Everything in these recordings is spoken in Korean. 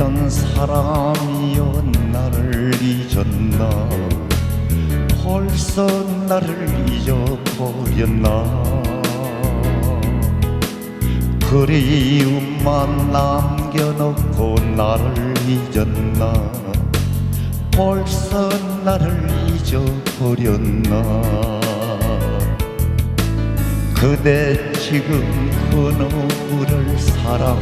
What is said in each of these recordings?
사랑했던 사람이여 나를 잊었나? 벌써 나를 잊어버렸나? 그리움만 남겨놓고 나를 잊었나? 벌써 나를 잊어버렸나? 그대 지금 그 누구를 사랑하는가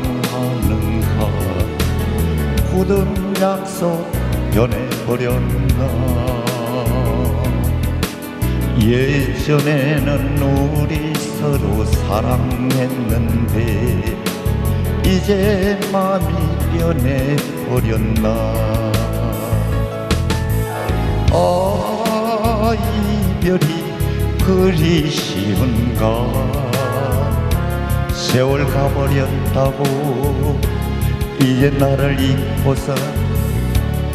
굳은 약속 변해버렸나? 예전에는 우리 서로 사랑했는데 이제 마음이 변해버렸나? 아 이별이 그리 쉬운가? 세월 가버렸다고 이제 나를 잊고서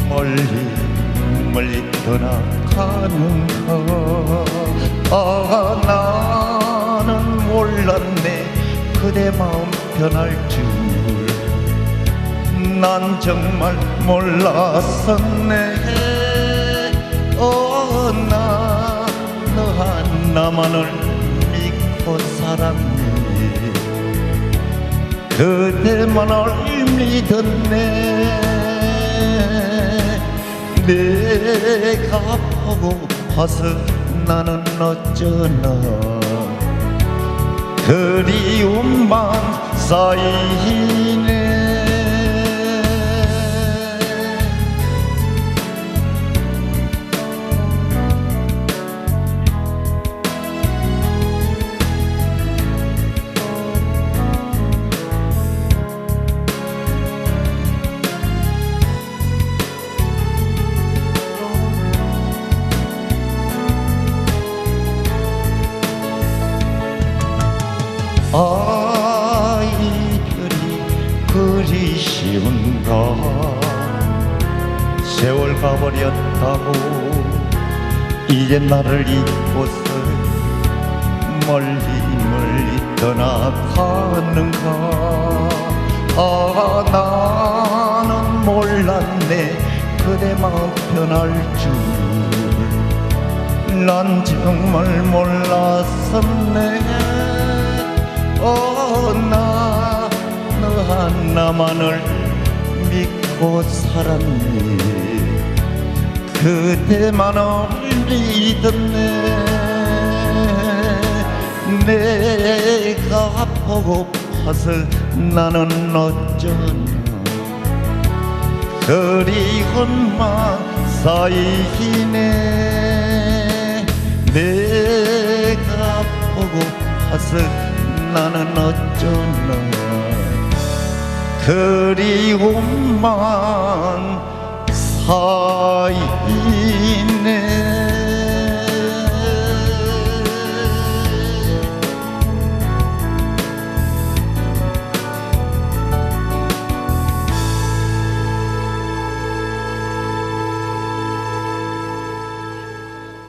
멀리 멀리 떠나가는가? 아 나는 몰랐네. 그대 마음 변할 줄. 난 정말 몰랐었네. 어나 너 하나만을 믿고 살았네 그대만을 믿었네. 내가 보고파서 나는 어쩌나. 그리움만 쌓이네 그리 쉬운가 세월 가버렸다고 이제 나를 잊고서 멀리 멀리 떠나가는가? 아 나는 몰랐네. 그대 마음 변할 줄 난 정말 몰랐었네. 어나 너 하나만을 믿고 살았네. 그대만을 믿었네. 내가 보고파서 나는 어쩌나 그리움만 쌓이네. 내가 보고파서 나는 어쩌나 그리움만 쌓이네